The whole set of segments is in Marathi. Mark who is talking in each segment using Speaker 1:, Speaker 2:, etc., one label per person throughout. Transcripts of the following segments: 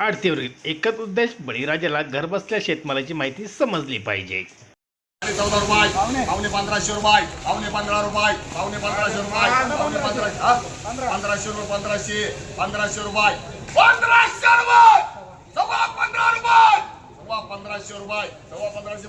Speaker 1: आरतीवरील एकच उद्देश बळीराजाला घरबसल्या शेतमालाची माहिती समजली पाहिजे.
Speaker 2: चौदा रुपये पावणे पंधराशे रुपये पावणे पंधरा रुपये पावणे पंधराशे रुपये पावणे पंधरा पंधराशे रुपये पंधराशे पंधराशे रुपये पंधराशे रुपये सव्वा पंधरा रुपये सव्वा पंधराशे रुपये सव्वा पंधराशे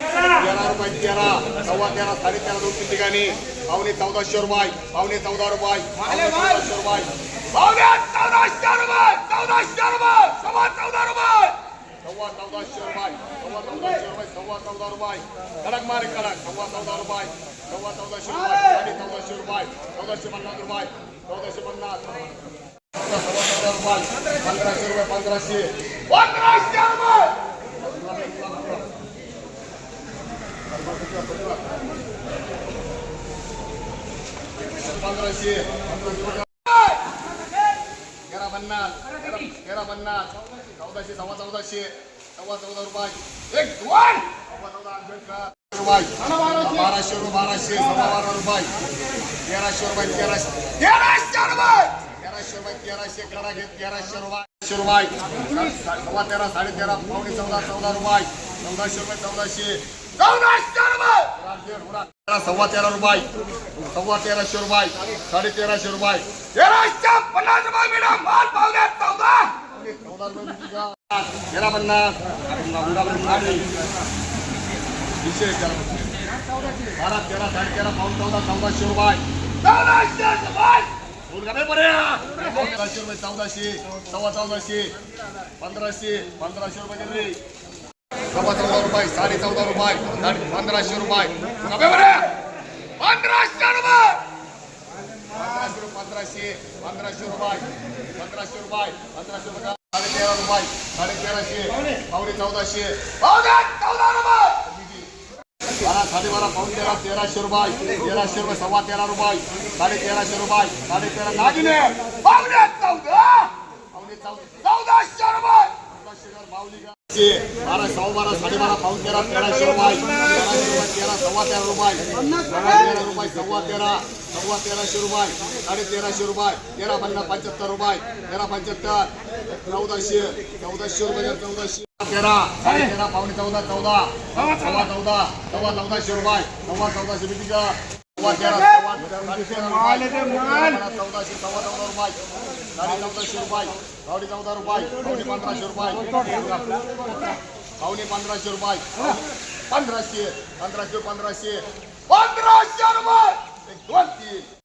Speaker 2: तेरा रुपये तेरा सव्वा तेरा साडे तेरा दोन तीन ठिकाणी पावणे चौदाशे रुपये पावणे चौदा रुपये पावणे चौदाशे रुपये. पावणे चौदाशे रुपये चौदाशे रुपये सव्वा चौदा रुपये सव्वा चौदाशे रुपये सव्वा चौदाशे रुपये सव्वा चौदा रुपये कडक मारे कडक सव्वा चौदा रुपये सव्वा चौदाशे रुपये साडे चौदाशे रुपये चौदाशे पन्नास रुपये चौदाशे पन्नास सव्वा चौदा रुपये पंधराशे पन्नास तेरा तेरा पन्नास चौदाशे सव्वा चौदाशे सव्वा चौदा रुपये. एक सव्वा चौदा आंबेडकर रुपये बाराशे रुपये बाराशे सव्वा बारा रुपये. तेराशे रुपये तेराशे. तेराशे रुपये! तेराशे रुपये तेराशे करा घेत तेराशे रुपये तेराशे रुपये. सव्वा तेरा साडे तेरा पावणे चौदा चौदा रुपये. चौदाशे रुपये चौदाशे. चौदाशे रुपये! तेरा सव्वा तेरा रुपये. सव्वा तेराशे रुपये. साडे तेराशे रुपये. तेराशे पन्नास रुपये मॅडम माल पावणे चौदा चौदा रुपये विकली का? तेरा विशेष बारा तेरा साडे तेरा पाऊन चौदा चौदाशे रुपये चौदाशे रुपये चौदाशे सव्वा चौदाशे पंधराशे पंधराशे रुपये दिले सव्वा चौदा रुपये साडे चौदा रुपये पंधराशे रुपये का पंधराशे रुपये पंधराशे रुपये पंधराशे पंधराशे रुपये पंधराशे रुपये पंधराशे रुपये साडे तेरा रुपये साडे तेराशे पावणे चौदाशे पावणे चौदा रुपये बारा साडे बारा पाऊन तेरा तेराशे रुपये तेराशे रुपये सव्वा तेरा रुपये साडे तेराशे रुपये साडे तेरा नागिने पावणे चौदा पावणे चौदा चौदाशे रुपये चौदाशे घर माऊली का बारा सव्वा बारा साडे बारा पाऊन तेरा तेराशे रुपये तेराशे रुपये तेरा सव्वा तेरा रुपये सव्वा तेरा रुपये सव्वा तेरा सव्वा तेराशे रुपये साडे तेराशे रुपये तेरा पन्नास पंच्याहत्तर रुपये तेरा पंच्याहत्तर चौदाशे चौदाशे रुपये चौदाशे तेरा साडे तेरा पावणे चौदा चौदा सव्वा चौदा सव्वा चौदाशे सव्वा चौदा रुपये. साडे चौदाशे रुपये साडे चौदा रुपये पावणे पंधराशे रुपये पावणे पंधराशे रुपये पंधराशे पंधराशे पंधराशे पंधराशे रुपये दोन तीन